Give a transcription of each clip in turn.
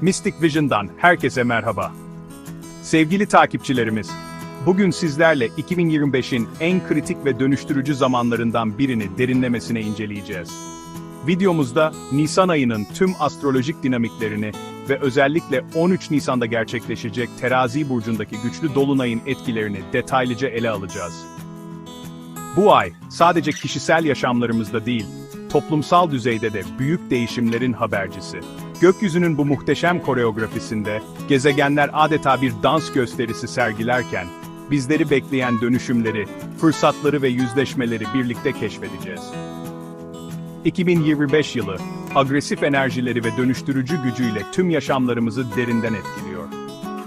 Mystic Vision'dan herkese merhaba. Sevgili takipçilerimiz, bugün sizlerle 2025'in en kritik ve dönüştürücü zamanlarından birini derinlemesine inceleyeceğiz. Videomuzda Nisan ayının tüm astrolojik dinamiklerini ve özellikle 13 Nisan'da gerçekleşecek Terazi burcundaki güçlü dolunayın etkilerini detaylıca ele alacağız. Bu ay sadece kişisel yaşamlarımızda değil, toplumsal düzeyde de büyük değişimlerin habercisi. Gökyüzünün bu muhteşem koreografisinde gezegenler adeta bir dans gösterisi sergilerken bizleri bekleyen dönüşümleri, fırsatları ve yüzleşmeleri birlikte keşfedeceğiz. 2025 yılı, agresif enerjileri ve dönüştürücü gücüyle tüm yaşamlarımızı derinden etkiliyor.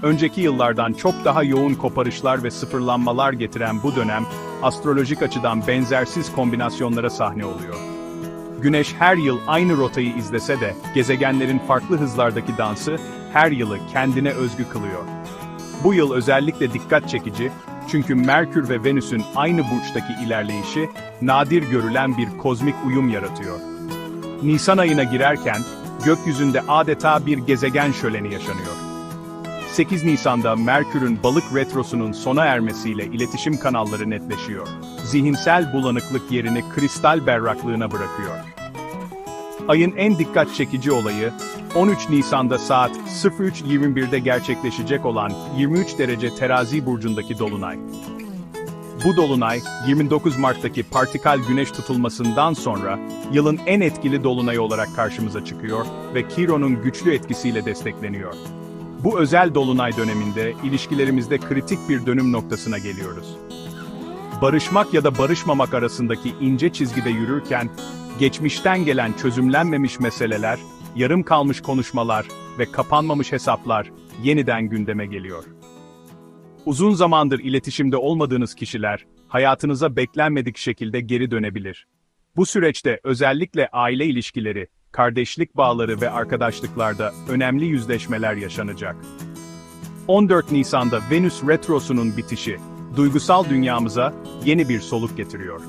Önceki yıllardan çok daha yoğun koparışlar ve sıfırlanmalar getiren bu dönem, astrolojik açıdan benzersiz kombinasyonlara sahne oluyor. Güneş her yıl aynı rotayı izlese de, gezegenlerin farklı hızlardaki dansı, her yılı kendine özgü kılıyor. Bu yıl özellikle dikkat çekici, çünkü Merkür ve Venüs'ün aynı burçtaki ilerleyişi, nadir görülen bir kozmik uyum yaratıyor. Nisan ayına girerken, gökyüzünde adeta bir gezegen şöleni yaşanıyor. 8 Nisan'da Merkür'ün balık retrosunun sona ermesiyle iletişim kanalları netleşiyor. Zihinsel bulanıklık yerini kristal berraklığına bırakıyor. Ayın en dikkat çekici olayı, 13 Nisan'da saat 03.21'de gerçekleşecek olan 23 derece terazi burcundaki dolunay. Bu dolunay, 29 Mart'taki partikal güneş tutulmasından sonra, yılın en etkili dolunayı olarak karşımıza çıkıyor ve Kiron'un güçlü etkisiyle destekleniyor. Bu özel dolunay döneminde ilişkilerimizde kritik bir dönüm noktasına geliyoruz. Barışmak ya da barışmamak arasındaki ince çizgide yürürken, geçmişten gelen çözümlenmemiş meseleler, yarım kalmış konuşmalar ve kapanmamış hesaplar yeniden gündeme geliyor. Uzun zamandır iletişimde olmadığınız kişiler, hayatınıza beklenmedik şekilde geri dönebilir. Bu süreçte özellikle aile ilişkileri, kardeşlik bağları ve arkadaşlıklarda önemli yüzleşmeler yaşanacak. 14 Nisan'da Venüs Retrosu'nun bitişi, duygusal dünyamıza yeni bir soluk getiriyor.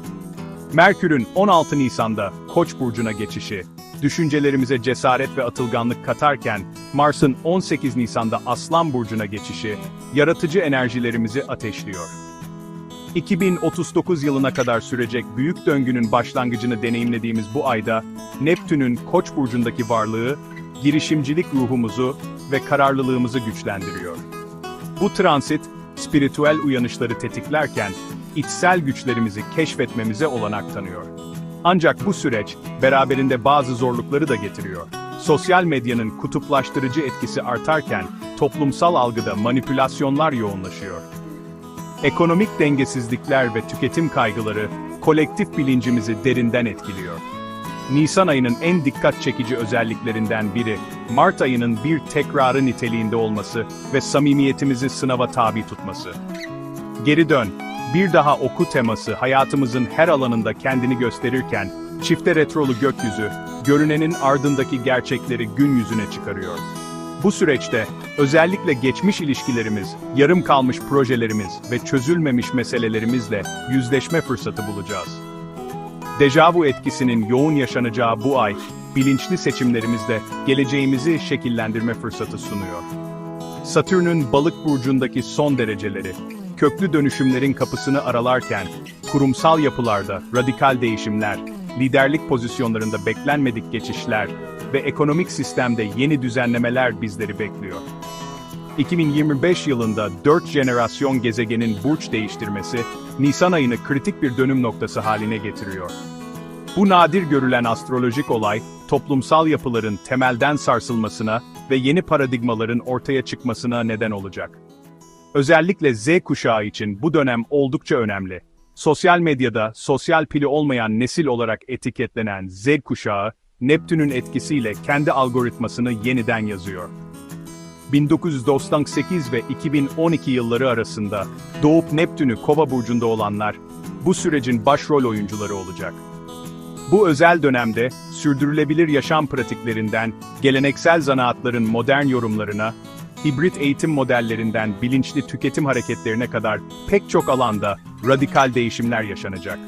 Merkür'ün 16 Nisan'da Koç burcuna geçişi, düşüncelerimize cesaret ve atılganlık katarken, Mars'ın 18 Nisan'da Aslan burcuna geçişi, yaratıcı enerjilerimizi ateşliyor. 2039 yılına kadar sürecek büyük döngünün başlangıcını deneyimlediğimiz bu ayda, Neptün'ün Koç burcundaki varlığı, girişimcilik ruhumuzu ve kararlılığımızı güçlendiriyor. Bu transit, spiritüel uyanışları tetiklerken, içsel güçlerimizi keşfetmemize olanak tanıyor. Ancak bu süreç, beraberinde bazı zorlukları da getiriyor. Sosyal medyanın kutuplaştırıcı etkisi artarken, toplumsal algıda manipülasyonlar yoğunlaşıyor. Ekonomik dengesizlikler ve tüketim kaygıları, kolektif bilincimizi derinden etkiliyor. Nisan ayının en dikkat çekici özelliklerinden biri, Mart ayının bir tekrarı niteliğinde olması ve samimiyetimizi sınava tabi tutması. Geri dön, bir daha oku teması hayatımızın her alanında kendini gösterirken, çifte retrolu gökyüzü, görünenin ardındaki gerçekleri gün yüzüne çıkarıyor. Bu süreçte, özellikle geçmiş ilişkilerimiz, yarım kalmış projelerimiz ve çözülmemiş meselelerimizle yüzleşme fırsatı bulacağız. Dejavu etkisinin yoğun yaşanacağı bu ay, bilinçli seçimlerimizle geleceğimizi şekillendirme fırsatı sunuyor. Satürn'ün balık burcundaki son dereceleri, köklü dönüşümlerin kapısını aralarken, kurumsal yapılarda radikal değişimler, liderlik pozisyonlarında beklenmedik geçişler ve ekonomik sistemde yeni düzenlemeler bizleri bekliyor. 2025 yılında 4 jenerasyon gezegenin burç değiştirmesi, Nisan ayını kritik bir dönüm noktası haline getiriyor. Bu nadir görülen astrolojik olay, toplumsal yapıların temelden sarsılmasına ve yeni paradigmaların ortaya çıkmasına neden olacak. Özellikle Z kuşağı için bu dönem oldukça önemli. Sosyal medyada sosyal pili olmayan nesil olarak etiketlenen Z kuşağı, Neptün'ün etkisiyle kendi algoritmasını yeniden yazıyor. 1998 ve 2012 yılları arasında doğup Neptün'ü Kova burcunda olanlar bu sürecin başrol oyuncuları olacak. Bu özel dönemde sürdürülebilir yaşam pratiklerinden geleneksel zanaatların modern yorumlarına, hibrit eğitim modellerinden bilinçli tüketim hareketlerine kadar pek çok alanda radikal değişimler yaşanacak.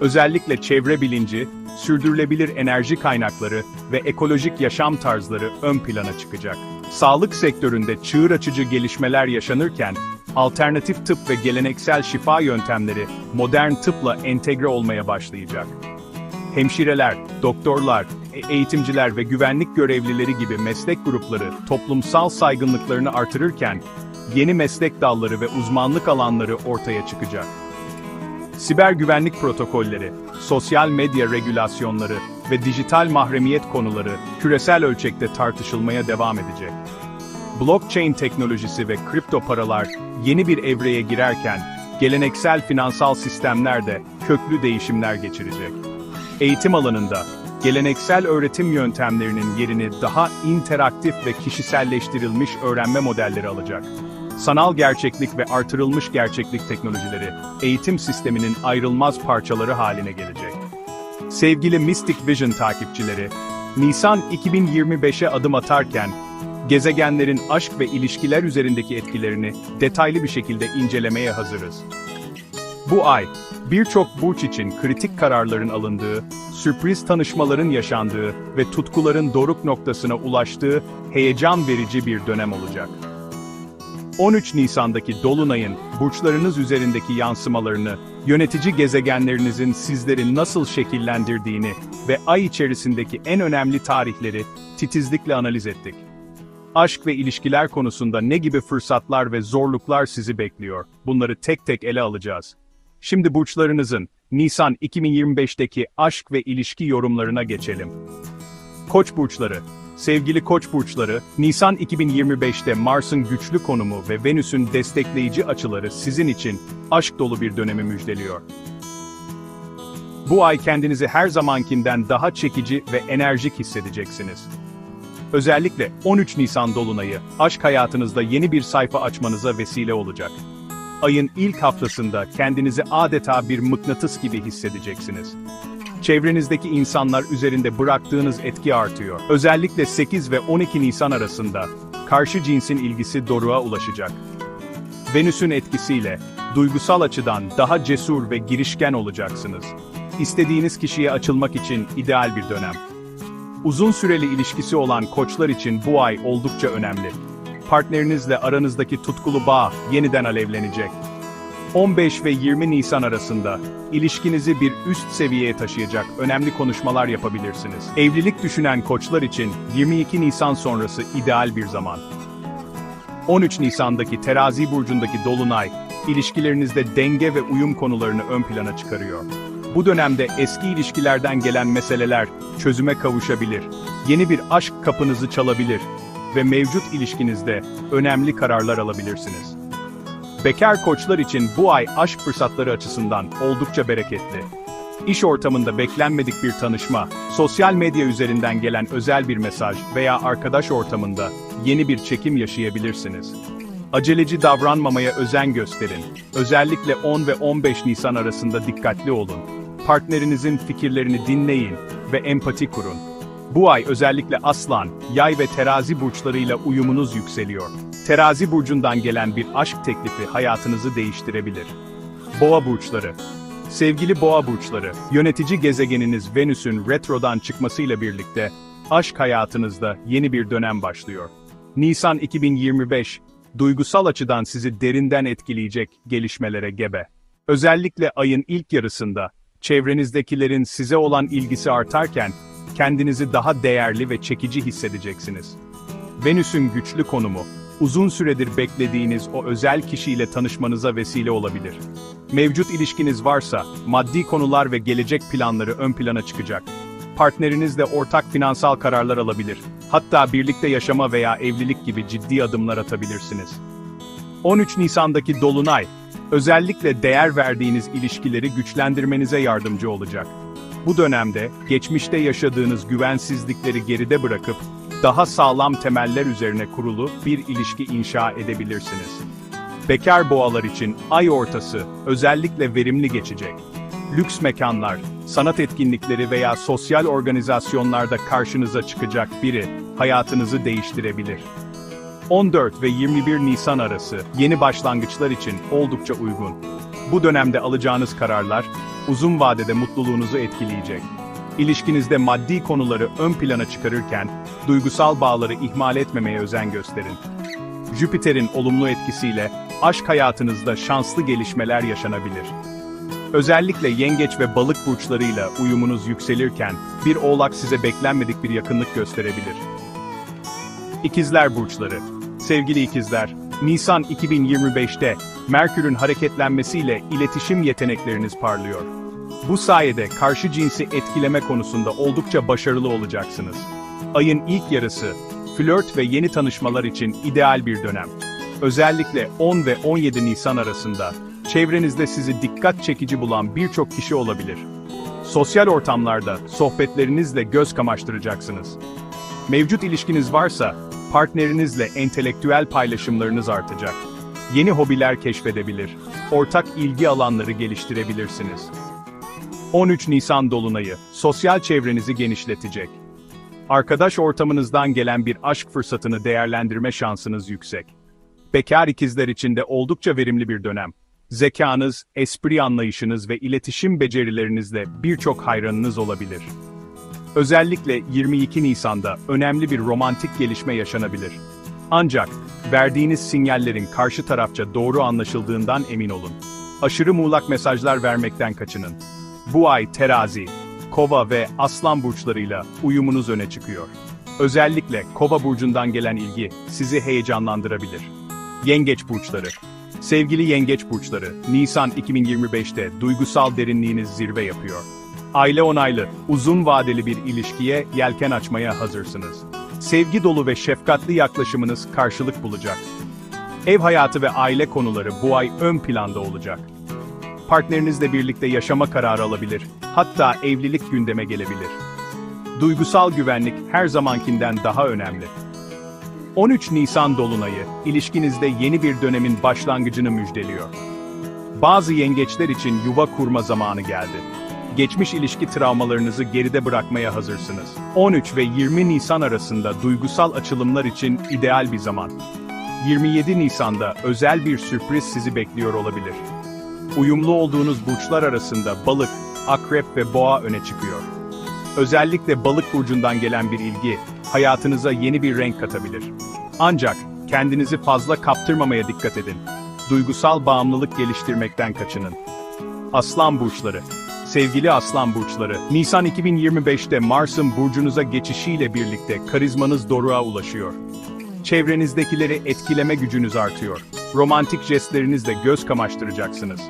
Özellikle çevre bilinci, sürdürülebilir enerji kaynakları ve ekolojik yaşam tarzları ön plana çıkacak. Sağlık sektöründe çığır açıcı gelişmeler yaşanırken, alternatif tıp ve geleneksel şifa yöntemleri modern tıpla entegre olmaya başlayacak. Hemşireler, doktorlar, e- eğitimciler ve güvenlik görevlileri gibi meslek grupları toplumsal saygınlıklarını artırırken, yeni meslek dalları ve uzmanlık alanları ortaya çıkacak. Siber güvenlik protokolleri, sosyal medya regülasyonları ve dijital mahremiyet konuları küresel ölçekte tartışılmaya devam edecek. Blockchain teknolojisi ve kripto paralar yeni bir evreye girerken, geleneksel finansal sistemler de köklü değişimler geçirecek. Eğitim alanında, geleneksel öğretim yöntemlerinin yerini daha interaktif ve kişiselleştirilmiş öğrenme modelleri alacak. Sanal gerçeklik ve artırılmış gerçeklik teknolojileri, eğitim sisteminin ayrılmaz parçaları haline gelecek. Sevgili Mystic Vision takipçileri, Nisan 2025'e adım atarken, gezegenlerin aşk ve ilişkiler üzerindeki etkilerini detaylı bir şekilde incelemeye hazırız. Bu ay, birçok burç için kritik kararların alındığı, sürpriz tanışmaların yaşandığı ve tutkuların doruk noktasına ulaştığı heyecan verici bir dönem olacak. 13 Nisan'daki Dolunay'ın burçlarınız üzerindeki yansımalarını, yönetici gezegenlerinizin sizleri nasıl şekillendirdiğini ve ay içerisindeki en önemli tarihleri titizlikle analiz ettik. Aşk ve ilişkiler konusunda ne gibi fırsatlar ve zorluklar sizi bekliyor? Bunları tek tek ele alacağız. Şimdi burçlarınızın Nisan 2025'teki aşk ve ilişki yorumlarına geçelim. Koç burçları Sevgili Koç burçları, Nisan 2025'te Mars'ın güçlü konumu ve Venüs'ün destekleyici açıları sizin için aşk dolu bir dönemi müjdeliyor. Bu ay kendinizi her zamankinden daha çekici ve enerjik hissedeceksiniz. Özellikle 13 Nisan dolunayı aşk hayatınızda yeni bir sayfa açmanıza vesile olacak. Ayın ilk haftasında kendinizi adeta bir mıknatıs gibi hissedeceksiniz. Çevrenizdeki insanlar üzerinde bıraktığınız etki artıyor. Özellikle 8 ve 12 Nisan arasında karşı cinsin ilgisi doruğa ulaşacak. Venüs'ün etkisiyle duygusal açıdan daha cesur ve girişken olacaksınız. İstediğiniz kişiye açılmak için ideal bir dönem. Uzun süreli ilişkisi olan koçlar için bu ay oldukça önemli. Partnerinizle aranızdaki tutkulu bağ yeniden alevlenecek. 15 ve 20 Nisan arasında ilişkinizi bir üst seviyeye taşıyacak önemli konuşmalar yapabilirsiniz. Evlilik düşünen koçlar için 22 Nisan sonrası ideal bir zaman. 13 Nisan'daki Terazi burcundaki dolunay ilişkilerinizde denge ve uyum konularını ön plana çıkarıyor. Bu dönemde eski ilişkilerden gelen meseleler çözüme kavuşabilir. Yeni bir aşk kapınızı çalabilir ve mevcut ilişkinizde önemli kararlar alabilirsiniz. Bekar koçlar için bu ay aşk fırsatları açısından oldukça bereketli. İş ortamında beklenmedik bir tanışma, sosyal medya üzerinden gelen özel bir mesaj veya arkadaş ortamında yeni bir çekim yaşayabilirsiniz. Aceleci davranmamaya özen gösterin. Özellikle 10 ve 15 Nisan arasında dikkatli olun. Partnerinizin fikirlerini dinleyin ve empati kurun. Bu ay özellikle Aslan, Yay ve Terazi burçlarıyla uyumunuz yükseliyor. Terazi burcundan gelen bir aşk teklifi hayatınızı değiştirebilir. Boğa burçları Sevgili boğa burçları, yönetici gezegeniniz Venüs'ün retrodan çıkmasıyla birlikte aşk hayatınızda yeni bir dönem başlıyor. Nisan 2025, duygusal açıdan sizi derinden etkileyecek gelişmelere gebe. Özellikle ayın ilk yarısında, çevrenizdekilerin size olan ilgisi artarken, kendinizi daha değerli ve çekici hissedeceksiniz. Venüs'ün güçlü konumu, uzun süredir beklediğiniz o özel kişiyle tanışmanıza vesile olabilir. Mevcut ilişkiniz varsa, maddi konular ve gelecek planları ön plana çıkacak. Partnerinizle ortak finansal kararlar alabilir. Hatta birlikte yaşama veya evlilik gibi ciddi adımlar atabilirsiniz. 13 Nisan'daki Dolunay, özellikle değer verdiğiniz ilişkileri güçlendirmenize yardımcı olacak. Bu dönemde, geçmişte yaşadığınız güvensizlikleri geride bırakıp, daha sağlam temeller üzerine kurulu bir ilişki inşa edebilirsiniz. Bekar boğalar için ay ortası özellikle verimli geçecek. Lüks mekanlar, sanat etkinlikleri veya sosyal organizasyonlarda karşınıza çıkacak biri hayatınızı değiştirebilir. 14 ve 21 Nisan arası yeni başlangıçlar için oldukça uygun. Bu dönemde alacağınız kararlar uzun vadede mutluluğunuzu etkileyecek. İlişkinizde maddi konuları ön plana çıkarırken, duygusal bağları ihmal etmemeye özen gösterin. Jüpiter'in olumlu etkisiyle, aşk hayatınızda şanslı gelişmeler yaşanabilir. Özellikle yengeç ve balık burçlarıyla uyumunuz yükselirken, bir oğlak size beklenmedik bir yakınlık gösterebilir. İkizler Burçları Sevgili ikizler, Nisan 2025'te Merkür'ün hareketlenmesiyle iletişim yetenekleriniz parlıyor. Bu sayede karşı cinsi etkileme konusunda oldukça başarılı olacaksınız. Ayın ilk yarısı, flört ve yeni tanışmalar için ideal bir dönem. Özellikle 10 ve 17 Nisan arasında, çevrenizde sizi dikkat çekici bulan birçok kişi olabilir. Sosyal ortamlarda sohbetlerinizle göz kamaştıracaksınız. Mevcut ilişkiniz varsa, partnerinizle entelektüel paylaşımlarınız artacak. Yeni hobiler keşfedebilir, ortak ilgi alanları geliştirebilirsiniz. 13 Nisan Dolunayı, sosyal çevrenizi genişletecek. Arkadaş ortamınızdan gelen bir aşk fırsatını değerlendirme şansınız yüksek. Bekar ikizler için de oldukça verimli bir dönem. Zekanız, espri anlayışınız ve iletişim becerilerinizle birçok hayranınız olabilir. Özellikle 22 Nisan'da önemli bir romantik gelişme yaşanabilir. Ancak, verdiğiniz sinyallerin karşı tarafça doğru anlaşıldığından emin olun. Aşırı muğlak mesajlar vermekten kaçının. Bu ay terazi, kova ve aslan burçlarıyla uyumunuz öne çıkıyor. Özellikle kova burcundan gelen ilgi sizi heyecanlandırabilir. Yengeç burçları. Sevgili yengeç burçları, Nisan 2025'te duygusal derinliğiniz zirve yapıyor. Aile onaylı, uzun vadeli bir ilişkiye yelken açmaya hazırsınız. Sevgi dolu ve şefkatli yaklaşımınız karşılık bulacak. Ev hayatı ve aile konuları bu ay ön planda olacak. Partnerinizle birlikte yaşama kararı alabilir, hatta evlilik gündeme gelebilir. Duygusal güvenlik her zamankinden daha önemli. 13 Nisan Dolunayı, ilişkinizde yeni bir dönemin başlangıcını müjdeliyor. Bazı yengeçler için yuva kurma zamanı geldi. Geçmiş ilişki travmalarınızı geride bırakmaya hazırsınız. 13 ve 20 Nisan arasında duygusal açılımlar için ideal bir zaman. 27 Nisan'da özel bir sürpriz sizi bekliyor olabilir. Uyumlu olduğunuz burçlar arasında balık, akrep ve boğa öne çıkıyor. Özellikle balık burcundan gelen bir ilgi, hayatınıza yeni bir renk katabilir. Ancak, kendinizi fazla kaptırmamaya dikkat edin. Duygusal bağımlılık geliştirmekten kaçının. Aslan Burçları Sevgili Aslan Burçları, Nisan 2025'te Mars'ın burcunuza geçişiyle birlikte karizmanız doruğa ulaşıyor. Çevrenizdekileri etkileme gücünüz artıyor. Romantik jestlerinizle göz kamaştıracaksınız.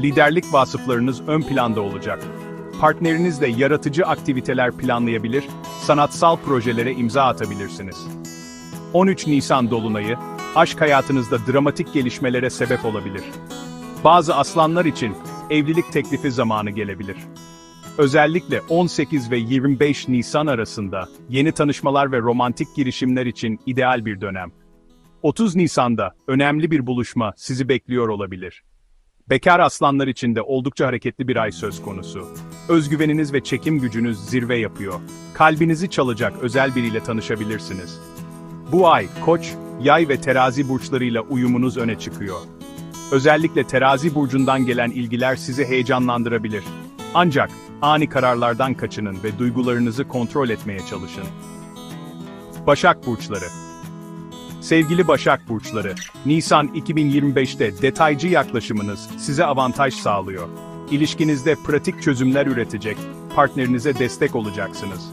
Liderlik vasıflarınız ön planda olacak. Partnerinizle yaratıcı aktiviteler planlayabilir, sanatsal projelere imza atabilirsiniz. 13 Nisan Dolunayı, aşk hayatınızda dramatik gelişmelere sebep olabilir. Bazı aslanlar için evlilik teklifi zamanı gelebilir. Özellikle 18 ve 25 Nisan arasında yeni tanışmalar ve romantik girişimler için ideal bir dönem. 30 Nisan'da önemli bir buluşma sizi bekliyor olabilir. Bekar aslanlar için de oldukça hareketli bir ay söz konusu. Özgüveniniz ve çekim gücünüz zirve yapıyor. Kalbinizi çalacak özel biriyle tanışabilirsiniz. Bu ay Koç, Yay ve Terazi burçlarıyla uyumunuz öne çıkıyor. Özellikle terazi burcundan gelen ilgiler sizi heyecanlandırabilir. Ancak, ani kararlardan kaçının ve duygularınızı kontrol etmeye çalışın. Başak Burçları Sevgili Başak Burçları, Nisan 2025'te detaycı yaklaşımınız size avantaj sağlıyor. İlişkinizde pratik çözümler üretecek, partnerinize destek olacaksınız.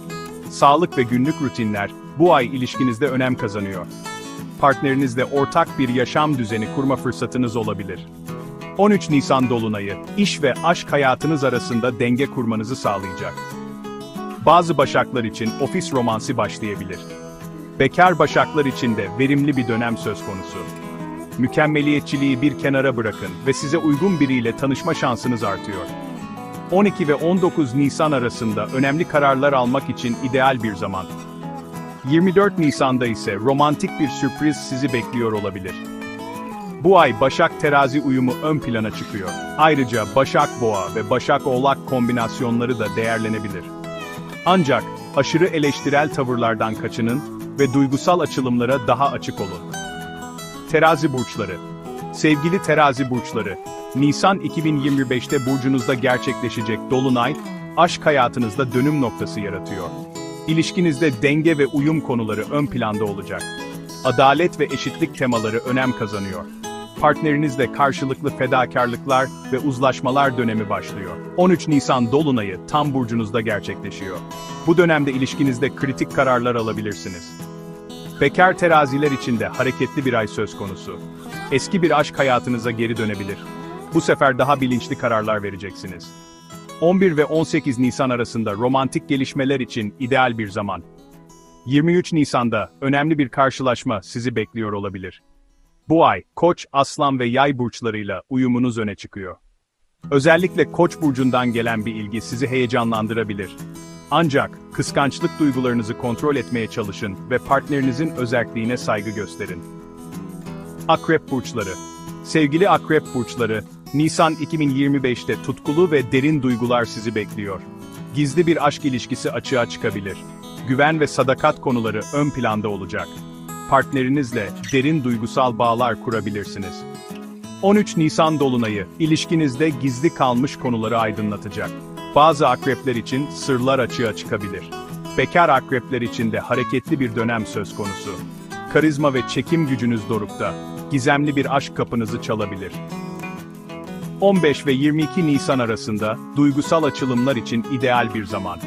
Sağlık ve günlük rutinler bu ay ilişkinizde önem kazanıyor partnerinizle ortak bir yaşam düzeni kurma fırsatınız olabilir. 13 Nisan Dolunayı, iş ve aşk hayatınız arasında denge kurmanızı sağlayacak. Bazı başaklar için ofis romansı başlayabilir. Bekar başaklar için de verimli bir dönem söz konusu. Mükemmeliyetçiliği bir kenara bırakın ve size uygun biriyle tanışma şansınız artıyor. 12 ve 19 Nisan arasında önemli kararlar almak için ideal bir zaman. 24 Nisan'da ise romantik bir sürpriz sizi bekliyor olabilir. Bu ay Başak Terazi uyumu ön plana çıkıyor. Ayrıca Başak Boğa ve Başak Oğlak kombinasyonları da değerlenebilir. Ancak aşırı eleştirel tavırlardan kaçının ve duygusal açılımlara daha açık olun. Terazi burçları. Sevgili Terazi burçları, Nisan 2025'te burcunuzda gerçekleşecek dolunay aşk hayatınızda dönüm noktası yaratıyor. İlişkinizde denge ve uyum konuları ön planda olacak. Adalet ve eşitlik temaları önem kazanıyor. Partnerinizle karşılıklı fedakarlıklar ve uzlaşmalar dönemi başlıyor. 13 Nisan Dolunayı tam burcunuzda gerçekleşiyor. Bu dönemde ilişkinizde kritik kararlar alabilirsiniz. Bekar teraziler için de hareketli bir ay söz konusu. Eski bir aşk hayatınıza geri dönebilir. Bu sefer daha bilinçli kararlar vereceksiniz. 11 ve 18 Nisan arasında romantik gelişmeler için ideal bir zaman. 23 Nisan'da önemli bir karşılaşma sizi bekliyor olabilir. Bu ay, Koç, Aslan ve Yay burçlarıyla uyumunuz öne çıkıyor. Özellikle Koç burcundan gelen bir ilgi sizi heyecanlandırabilir. Ancak kıskançlık duygularınızı kontrol etmeye çalışın ve partnerinizin özelliğine saygı gösterin. Akrep burçları. Sevgili akrep burçları, Nisan 2025'te tutkulu ve derin duygular sizi bekliyor. Gizli bir aşk ilişkisi açığa çıkabilir. Güven ve sadakat konuları ön planda olacak. Partnerinizle derin duygusal bağlar kurabilirsiniz. 13 Nisan Dolunayı, ilişkinizde gizli kalmış konuları aydınlatacak. Bazı akrepler için sırlar açığa çıkabilir. Bekar akrepler için de hareketli bir dönem söz konusu. Karizma ve çekim gücünüz dorukta, gizemli bir aşk kapınızı çalabilir. 15 ve 22 Nisan arasında duygusal açılımlar için ideal bir zaman.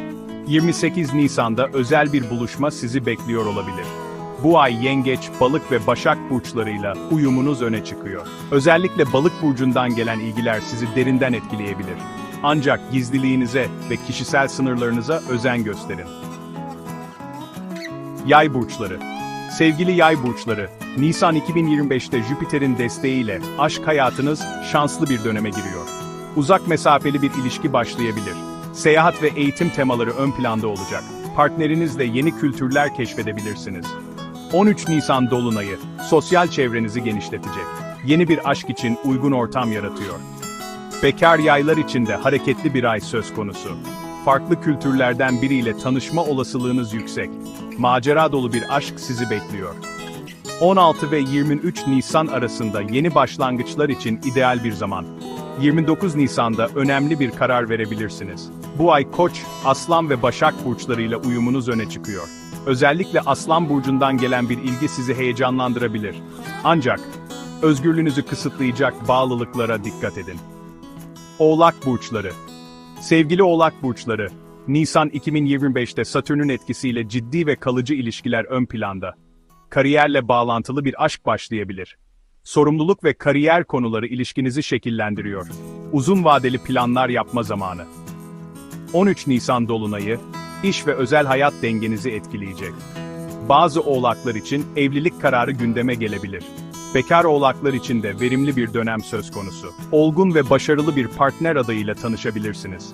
28 Nisan'da özel bir buluşma sizi bekliyor olabilir. Bu ay yengeç, balık ve başak burçlarıyla uyumunuz öne çıkıyor. Özellikle balık burcundan gelen ilgiler sizi derinden etkileyebilir. Ancak gizliliğinize ve kişisel sınırlarınıza özen gösterin. Yay burçları. Sevgili yay burçları, Nisan 2025'te Jüpiter'in desteğiyle aşk hayatınız şanslı bir döneme giriyor. Uzak mesafeli bir ilişki başlayabilir. Seyahat ve eğitim temaları ön planda olacak. Partnerinizle yeni kültürler keşfedebilirsiniz. 13 Nisan Dolunayı, sosyal çevrenizi genişletecek. Yeni bir aşk için uygun ortam yaratıyor. Bekar yaylar için de hareketli bir ay söz konusu. Farklı kültürlerden biriyle tanışma olasılığınız yüksek. Macera dolu bir aşk sizi bekliyor. 16 ve 23 Nisan arasında yeni başlangıçlar için ideal bir zaman. 29 Nisan'da önemli bir karar verebilirsiniz. Bu ay Koç, Aslan ve Başak burçlarıyla uyumunuz öne çıkıyor. Özellikle Aslan burcundan gelen bir ilgi sizi heyecanlandırabilir. Ancak özgürlüğünüzü kısıtlayacak bağlılıklara dikkat edin. Oğlak burçları. Sevgili Oğlak burçları, Nisan 2025'te Satürn'ün etkisiyle ciddi ve kalıcı ilişkiler ön planda. Kariyerle bağlantılı bir aşk başlayabilir. Sorumluluk ve kariyer konuları ilişkinizi şekillendiriyor. Uzun vadeli planlar yapma zamanı. 13 Nisan dolunayı, iş ve özel hayat dengenizi etkileyecek. Bazı oğlaklar için evlilik kararı gündeme gelebilir. Bekar oğlaklar için de verimli bir dönem söz konusu. Olgun ve başarılı bir partner adayıyla tanışabilirsiniz.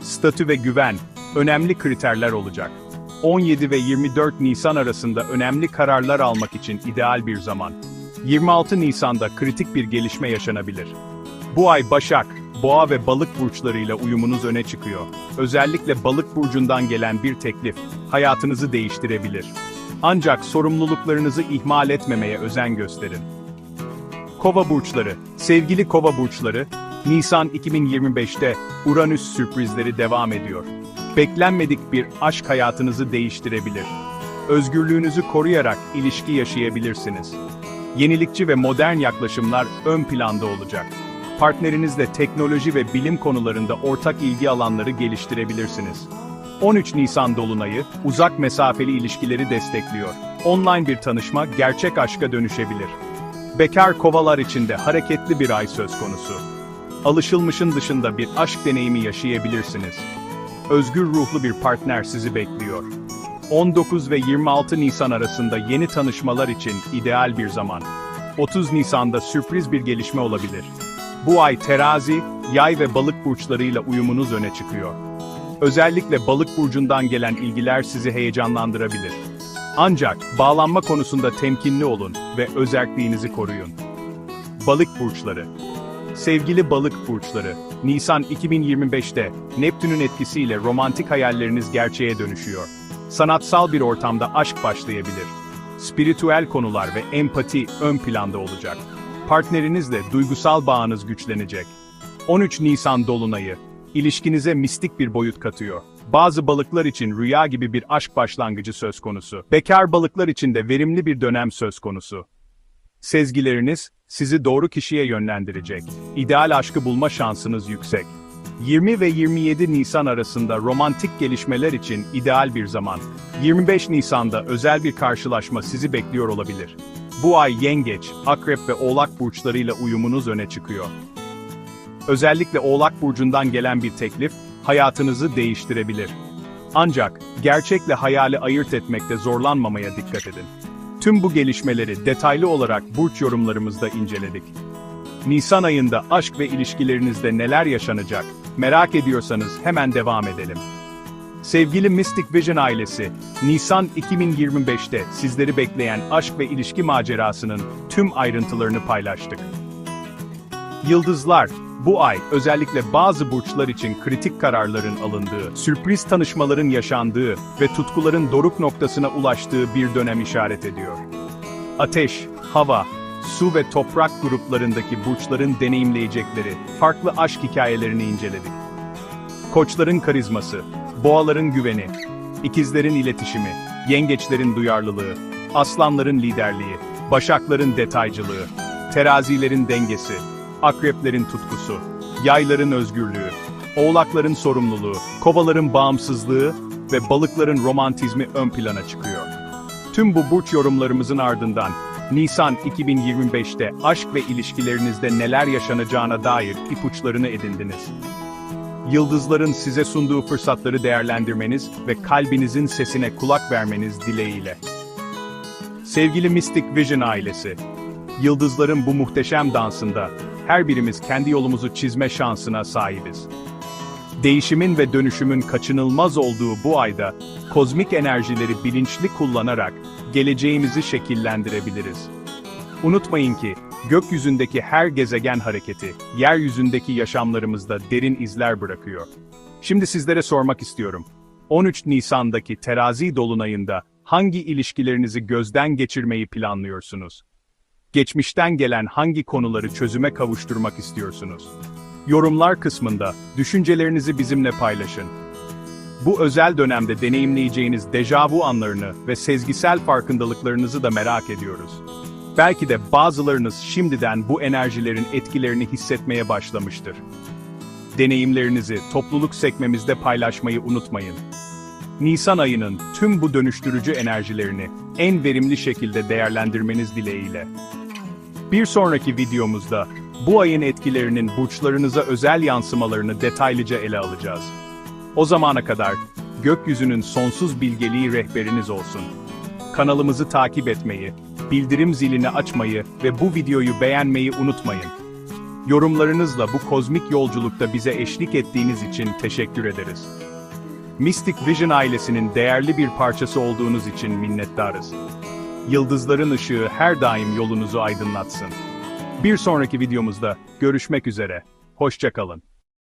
Statü ve güven, önemli kriterler olacak. 17 ve 24 Nisan arasında önemli kararlar almak için ideal bir zaman. 26 Nisan'da kritik bir gelişme yaşanabilir. Bu ay Başak, Boğa ve Balık burçlarıyla uyumunuz öne çıkıyor. Özellikle Balık burcundan gelen bir teklif hayatınızı değiştirebilir. Ancak sorumluluklarınızı ihmal etmemeye özen gösterin. Kova burçları, sevgili Kova burçları, Nisan 2025'te Uranüs sürprizleri devam ediyor. Beklenmedik bir aşk hayatınızı değiştirebilir. Özgürlüğünüzü koruyarak ilişki yaşayabilirsiniz. Yenilikçi ve modern yaklaşımlar ön planda olacak. Partnerinizle teknoloji ve bilim konularında ortak ilgi alanları geliştirebilirsiniz. 13 Nisan Dolunayı, uzak mesafeli ilişkileri destekliyor. Online bir tanışma gerçek aşka dönüşebilir. Bekar kovalar için de hareketli bir ay söz konusu. Alışılmışın dışında bir aşk deneyimi yaşayabilirsiniz. Özgür ruhlu bir partner sizi bekliyor. 19 ve 26 Nisan arasında yeni tanışmalar için ideal bir zaman. 30 Nisan'da sürpriz bir gelişme olabilir. Bu ay terazi, yay ve balık burçlarıyla uyumunuz öne çıkıyor. Özellikle balık burcundan gelen ilgiler sizi heyecanlandırabilir. Ancak bağlanma konusunda temkinli olun ve özerkliğinizi koruyun. Balık burçları Sevgili balık burçları, Nisan 2025'te Neptün'ün etkisiyle romantik hayalleriniz gerçeğe dönüşüyor. Sanatsal bir ortamda aşk başlayabilir. Spiritüel konular ve empati ön planda olacak. Partnerinizle duygusal bağınız güçlenecek. 13 Nisan Dolunayı, ilişkinize mistik bir boyut katıyor. Bazı balıklar için rüya gibi bir aşk başlangıcı söz konusu. Bekar balıklar için de verimli bir dönem söz konusu. Sezgileriniz sizi doğru kişiye yönlendirecek. İdeal aşkı bulma şansınız yüksek. 20 ve 27 Nisan arasında romantik gelişmeler için ideal bir zaman. 25 Nisan'da özel bir karşılaşma sizi bekliyor olabilir. Bu ay Yengeç, Akrep ve Oğlak burçlarıyla uyumunuz öne çıkıyor. Özellikle Oğlak burcundan gelen bir teklif hayatınızı değiştirebilir. Ancak gerçekle hayali ayırt etmekte zorlanmamaya dikkat edin. Tüm bu gelişmeleri detaylı olarak burç yorumlarımızda inceledik. Nisan ayında aşk ve ilişkilerinizde neler yaşanacak? Merak ediyorsanız hemen devam edelim. Sevgili Mystic Vision ailesi, Nisan 2025'te sizleri bekleyen aşk ve ilişki macerasının tüm ayrıntılarını paylaştık. Yıldızlar, bu ay özellikle bazı burçlar için kritik kararların alındığı, sürpriz tanışmaların yaşandığı ve tutkuların doruk noktasına ulaştığı bir dönem işaret ediyor. Ateş, hava, su ve toprak gruplarındaki burçların deneyimleyecekleri farklı aşk hikayelerini inceledik. Koçların karizması, boğaların güveni, ikizlerin iletişimi, yengeçlerin duyarlılığı, aslanların liderliği, başakların detaycılığı, terazilerin dengesi, akreplerin tutkusu, yayların özgürlüğü, oğlakların sorumluluğu, kovaların bağımsızlığı ve balıkların romantizmi ön plana çıkıyor. Tüm bu burç yorumlarımızın ardından Nisan 2025'te aşk ve ilişkilerinizde neler yaşanacağına dair ipuçlarını edindiniz. Yıldızların size sunduğu fırsatları değerlendirmeniz ve kalbinizin sesine kulak vermeniz dileğiyle. Sevgili Mystic Vision ailesi, yıldızların bu muhteşem dansında her birimiz kendi yolumuzu çizme şansına sahibiz. Değişimin ve dönüşümün kaçınılmaz olduğu bu ayda, kozmik enerjileri bilinçli kullanarak geleceğimizi şekillendirebiliriz. Unutmayın ki, gökyüzündeki her gezegen hareketi, yeryüzündeki yaşamlarımızda derin izler bırakıyor. Şimdi sizlere sormak istiyorum. 13 Nisan'daki terazi dolunayında hangi ilişkilerinizi gözden geçirmeyi planlıyorsunuz? Geçmişten gelen hangi konuları çözüme kavuşturmak istiyorsunuz? Yorumlar kısmında düşüncelerinizi bizimle paylaşın. Bu özel dönemde deneyimleyeceğiniz dejavu anlarını ve sezgisel farkındalıklarınızı da merak ediyoruz. Belki de bazılarınız şimdiden bu enerjilerin etkilerini hissetmeye başlamıştır. Deneyimlerinizi topluluk sekmemizde paylaşmayı unutmayın. Nisan ayının tüm bu dönüştürücü enerjilerini en verimli şekilde değerlendirmeniz dileğiyle. Bir sonraki videomuzda bu ayın etkilerinin burçlarınıza özel yansımalarını detaylıca ele alacağız. O zamana kadar gökyüzünün sonsuz bilgeliği rehberiniz olsun. Kanalımızı takip etmeyi, bildirim zilini açmayı ve bu videoyu beğenmeyi unutmayın. Yorumlarınızla bu kozmik yolculukta bize eşlik ettiğiniz için teşekkür ederiz. Mystic Vision ailesinin değerli bir parçası olduğunuz için minnettarız. Yıldızların ışığı her daim yolunuzu aydınlatsın. Bir sonraki videomuzda görüşmek üzere. Hoşçakalın.